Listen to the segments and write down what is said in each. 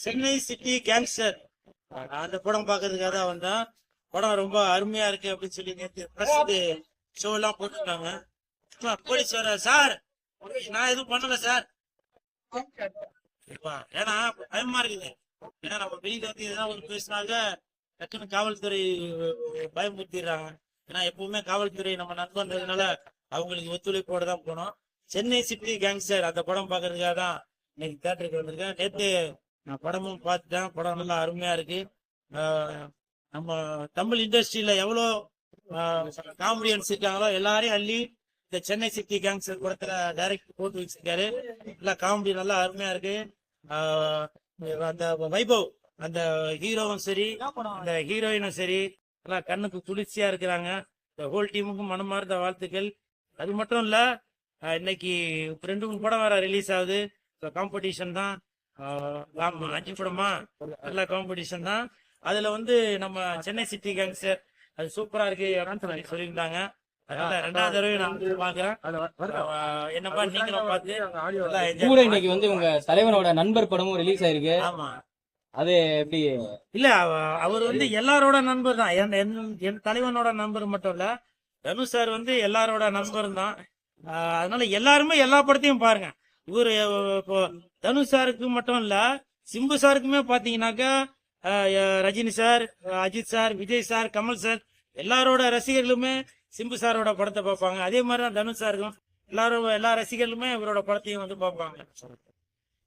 Chennai city gangster அந்த படம் பார்க்கறதுக்காக தான் வந்தேன். படம் ரொம்ப அருமையா இருக்கு அப்படின்னு சொல்லி நேற்று பிரஸ் ஷோ எல்லாம் போட்டுருக்காங்க போலீஸ் வர சார்! நான் எதுவும் பண்ணல சார்! ஏன்னா பயமா இருக்குது. ஏன்னா நம்ம வெளியில வந்து எதாவது ஒரு பேசினாக்க டக்குன்னு காவல்துறை பயமுறுத்திடுறாங்க. ஏன்னா எப்பவுமே காவல்துறை நம்ம நண்பன்றதுனால அவங்களுக்கு ஒத்துழைப்போட தான் போனோம். சென்னை சிட்டி கேங்ஸ்டர் அந்த படம் பார்க்கறதுக்காக தான் இன்னைக்கு தேட்டருக்கு வந்திருக்கேன். நேற்று நான் படமும் பார்த்துட்டேன். படம் நல்லா அருமையா இருக்கு. நம்ம தமிழ் இண்டஸ்ட்ரியில எவ்வளோ காமெடியன்ஸ் இருக்காங்களோ எல்லாரையும் அள்ளி இந்த சென்னை சிட்டி கேங்ஸர் படத்துல டைரக்ட் போட்டு வச்சிருக்காரு. நல்லா காமெடி நல்லா அருமையா இருக்கு. அந்த வைபவ் அந்த ஹீரோவும் சரி அந்த ஹீரோயினும் சரி நல்லா கண்ணுக்கு குளிர்ச்சியா இருக்கிறாங்க. இந்த ஹோல் டீமுக்கும் மனமார்ந்த வாழ்த்துக்கள். அது மட்டும் இல்ல இன்னைக்கு ரெண்டு மூணு படம் வேற ரிலீஸ் ஆகுது. காம்படிஷன் தான். அஞ்சு படமா? நல்ல காம்படிஷன் தான். அதுல வந்து நம்ம சென்னை சிட்டி கேங்ஸ்டர் அது சூப்பரா இருக்கு அப்படின்னு சொல்லி சொல்லியிருந்தாங்க. அதனால ரெண்டாவது தடவை நான் வந்து பாக்குறேன் ஆஹ் என்னப்பா நீங்களும் பார்த்து கூட இன்னைக்கு வந்து உங்க தலைவனோட நண்பர் படமும் ரிலீஸ் ஆயிருக்கு. ஆமா. அது எப்படி? இல்ல அவ- அவர் வந்து எல்லாரோட நண்பர் தான். என் தலைவனோட நண்பர் மட்டும் இல்ல தனுஷ் சார் வந்து எல்லாரோட நண்பர் தான். அதனால எல்லாருமே எல்லா படத்தையும் பாருங்க. இவரு இப்போ தனுஷ் சாருக்கு மட்டும் இல்ல சிம்பு சாருக்குமே பாத்தீங்கன்னாக்கா Rajini sir Ajith sir Vijay sir Kamal sir எல்லாரோட ரசிகர்களுமே சிம்பு சாரோட படத்தை பார்ப்பாங்க. அதே மாதிரி தான் தனுஷ் சாருக்கும் எல்லாரும் எல்லா ரசிகர்களுமே இவரோட படத்தையும் வந்து பார்ப்பாங்க.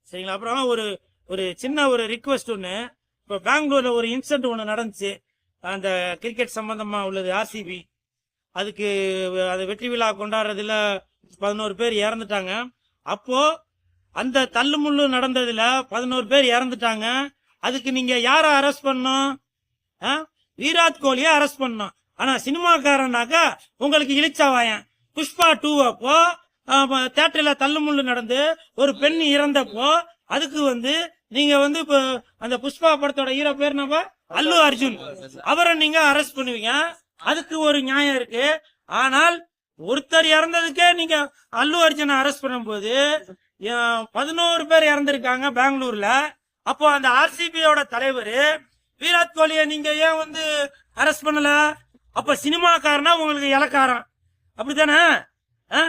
சரிங்களா? அப்புறம் ஒரு ஒரு சின்ன ஒரு ரிக்வெஸ்ட் ஒன்று இப்போ பெங்களூர்ல ஒரு இன்சிடென்ட் ஒன்று நடந்துச்சு. அந்த கிரிக்கெட் சம்பந்தமா உள்ளது ஆர்சிபி அதுக்கு அது வெற்றி விழா கொண்டாடுறதுல பதினோரு பேர் இறந்துட்டாங்க. அப்போ அந்த தள்ளுமுள்ளு நடந்ததுல பதினோரு பேர் இறந்துட்டாங்க. அதுக்கு நீங்க யாரை அரெஸ்ட் பண்ணும் ஆ? விராட் கோலியை அரெஸ்ட் பண்ணணும். ஆனா சினிமாக்காரனாக்கா உங்களுக்கு இழிச்சாவாயன் புஷ்பா டூ அப்போ தேட்டர்ல தள்ளுமுள்ளு நடந்து ஒரு பெண் இறந்தப்போ அதுக்கு வந்து நீங்க வந்து இப்போ அந்த புஷ்பா படத்தோட ஹீரோ பேர் நம்ம அல்லு அர்ஜுன். அவரை நீங்க அரெஸ்ட் பண்ணுவீங்க. அதுக்கு ஒரு நியாயம் இருக்கு. ஆனால் ஒருத்தர் இறந்ததுக்கே நீங்க அல்லு அர்ஜுனை அரெஸ்ட் பண்ணும்போது பதினோரு பேர் இறந்திருக்காங்க பெங்களூர்ல. அப்போ அந்த ஆர்சிபியோட தலைவர் விராட் கோலியை நீங்க ஏன் வந்து அரெஸ்ட் பண்ணல? அப்ப சினிமாக்காரனா உங்களுக்கு இலக்காரன் அப்படித்தானே? ஆ?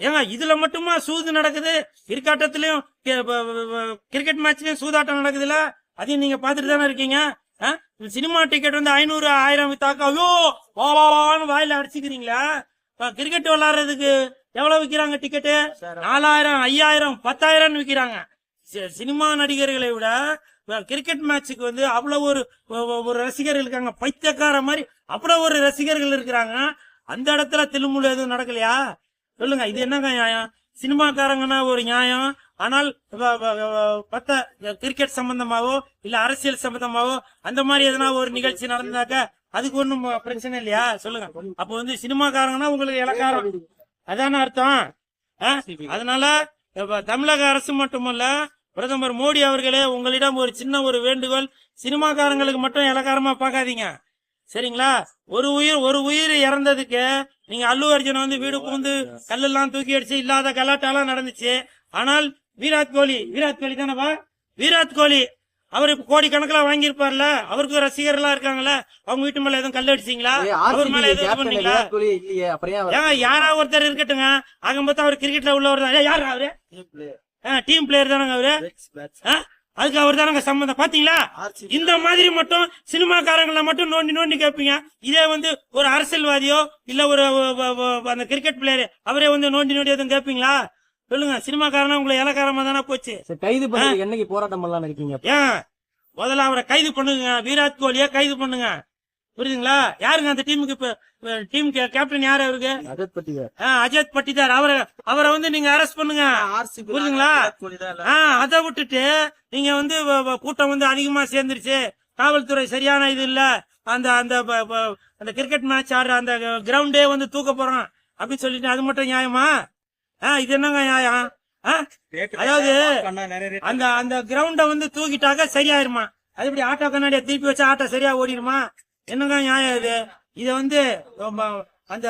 ஏங்க இதுல மட்டுமா சூது நடக்குது? கிரிக்காட்டத்திலயும் கிரிக்கெட் மேட்ச்லயும் சூதாட்டம் நடக்குதுல்ல அதையும் நீங்க பாத்துட்டு தானே இருக்கீங்க? ஆ? சினிமா டிக்கெட் வந்து ஐநூறு ஆயிரம் வித்தாக்கா ஐயோ வான்னு வாயில அடிச்சுக்கிறீங்களா. கிரிக்கெட் விளையாடுறதுக்கு எவ்வளவு விக்கிறாங்க டிக்கெட்டு நாலாயிரம் ஐயாயிரம் பத்தாயிரம் விக்கிறாங்க. சி- சினிமா நடிகர்களை விட கிரிக்கெட் மேட்சுக்கு வந்து அவ்வளவு ஒரு ஒரு ரசிகர்கள் இருக்காங்க. பைத்தியக்கார மாதிரி அவ்வளவு ஒரு ரசிகர்கள் இருக்கிறாங்க. அந்த இடத்துல தில்லுமுள்ளு எதுவும் நடக்கலையா? சொல்லுங்க இது என்னங்க நியாயம்? சினிமாக்காரங்கன்னா ஒரு நியாயம். ஆனால் பத்த கிரிக்கெட் சம்பந்தமாவோ இல்ல அரசியல் சம்பந்தமாவோ அந்த மாதிரி எதனா ஒரு நிகழ்ச்சி நடந்தாக்க அதுக்கு ஒண்ணும் பிரச்சனை இல்லையா? சொல்லுங்க. அப்போ வந்து சினிமாக்காரங்கன்னா உங்களுக்கு இலக்காரம். அதான அர்த்தம்? ஆ? அதனால தமிழக அரசு மட்டுமல்ல பிரதமர் மோடி அவர்களே உங்களிடம் ஒரு சின்ன ஒரு வேண்டுகோள் சினிமாக்காரங்களுக்கு மட்டும் இலக்காரமா பார்க்காதீங்க. சரிங்களா? ஒரு உயிர் ஒரு உயிர் இறந்ததுக்கு நீங்க அல்லு அர்ஜுன் வந்து வீடு புகுந்து கல்லெல்லாம் தூக்கி அடிச்சு இல்லாத கலாட்டாலாம் நடந்துச்சு. ஆனால் விராட் கோலி விராட் கோலி தானேப்பா? விராட் கோலி அவர் இப்ப கோடி கணக்கில் வாங்கியிருப்பார்ல? அவருக்கு ரசிகர்களா இருக்காங்கல்ல? அவங்க வீட்டு மேல எதுவும் கல் அடிச்சீங்களா? அவர் மேல எதுவும் பண்ணீங்களா? ஏங்க யாரா ஒருத்தர் இருக்கட்டுங்க. ஆக மொத்தம் அவர் கிரிக்கெட்ல உள்ளவர் தான். யாரு அவரு? டீம் பிளேயர் தானங்க அவரு? அதுக்கு அவர் தானங்க சம்பந்தம். பாத்தீங்களா? இந்த மாதிரி மட்டும் சினிமாக்காரங்களை மட்டும் நோண்டி நோண்டி கேட்பீங்க இதே வந்து ஒரு அரசியல்வாதியோ இல்ல ஒரு அந்த கிரிக்கெட் பிளேயர் அவரே வந்து நோண்டி நோண்டி எதுவும் கேட்பீங்களா சொல்லுங்க சினிமாக்காரனா உங்களை இலக்காரமா தானே போச்சு. சரி, கைது பண்ணி என்னைக்கு போராட்டம் பண்ணலாம்னு இருக்கீங்க ஏன்? முதல்ல அவரை கைது பண்ணுங்க விராட் கோலியை கைது பண்ணுங்க. புரியுதுங்களா? யாருங்க அந்த டீமுக்கு இப்ப டீம் கேப்டன் யாரு அவருக்கு? அஜத் ஆ, அஜத் பட்டிதார். அவரை அவரை வந்து நீங்க அரெஸ்ட் பண்ணுங்க. புரியுதுங்களா? ஆ அதை விட்டுட்டு நீங்க வந்து கூட்டம் வந்து அதிகமா சேர்ந்துருச்சு. காவல்துறை சரியான இது இல்ல. அந்த அந்த அந்த கிரிக்கெட் மேட்ச் ஆடுற அந்த கிரவுண்டே வந்து தூக்க போறோம் அப்படின்னு சொல்லிட்டு அது மட்டும் நியாயமா? இது என்னங்க நியாயம்? அதாவது அந்த அந்த கிரவுண்ட வந்து தூக்கிட்டாக்க சரியாயிருமா? அது இப்படி ஆட்டோ கண்ணாடியை திருப்பி வச்சா ஆட்டோ சரியா ஓடிடுமா? என்னங்க நியாயம் இது? இத வந்து ரொம்ப அந்த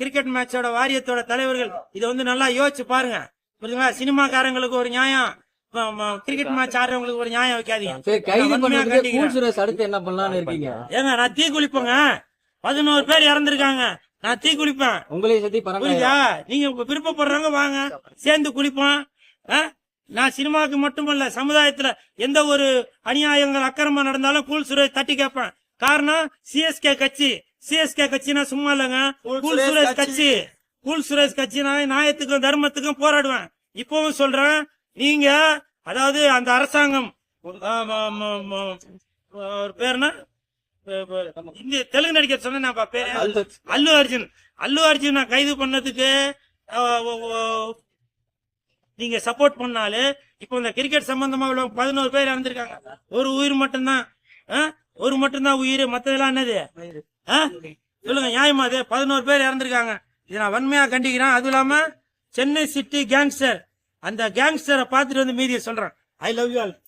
கிரிக்கெட் மேட்சோட வாரியத்தோட தலைவர்கள் இதை வந்து நல்லா யோசிச்சு பாருங்க. புரியுதுங்களா? சினிமாக்காரங்களுக்கு ஒரு நியாயம் கிரிக்கெட் மேட்ச் ஆடுறவங்களுக்கு ஒரு நியாயம் வைக்காதீங்க. அடுத்து என்ன பண்ணலாம்னு இருக்கீங்க? ஏங்க நான் தீ குளிப்பேங்க பதினோரு பேர் இறந்திருக்காங்க. நான் தீ குளிப்பேன் உங்களையும் சேர்த்து பரவாயில்ல புரியுதா? நீங்க உங்க விருப்பப்படுறவங்க வாங்க. சேர்ந்து குளிப்போம் ஆ? நான் சினிமாவுக்கு மட்டுமல்ல சமுதாயத்துல எந்த ஒரு அநியாயங்கள் அக்கிரமம் நடந்தாலும் கூல் சுரேஷ் தட்டி கேட்பேன். காரணம் சிஎஸ்கே கட்சி. சிஎஸ்கே கட்சினா சும்மா இல்லைங்க. கூல் சுரேஷ் கட்சி. கூல் சுரேஷ் கட்சினா நியாயத்துக்கும் தர்மத்துக்கும் போராடுவேன். இப்பவும் சொல்றேன் நீங்க அதாவது அந்த அரசாங்கம் ஒரு பேருனா இந்திய தெலுங்கு நடிகர் நான் பேரு. அல்லு அர்ஜுன். அல்லு அர்ஜுன் நான் கைது பண்ணதுக்கு நீங்க சப்போர்ட் பண்ணாலே இப்போ இந்த கிரிக்கெட் சம்பந்தமா இவ்வளவு பதினோரு பேர் இறந்திருக்காங்க. ஒரு உயிர் மட்டும்தான். ஆ? ஒரு மட்டும்தான் உயிர். மத்ததெல்லாம் என்னது? ஆ? சொல்லுங்க நியாயமா அது? பதினோரு பேர் இறந்திருக்காங்க. இதை நான் வன்மையா கண்டிக்கிறேன். அதுவும் இல்லாம சென்னை சிட்டி கேங்ஸ்டர் அந்த கேங்ஸ்டரை பார்த்துட்டு வந்து மீதியை சொல்றேன். I love you all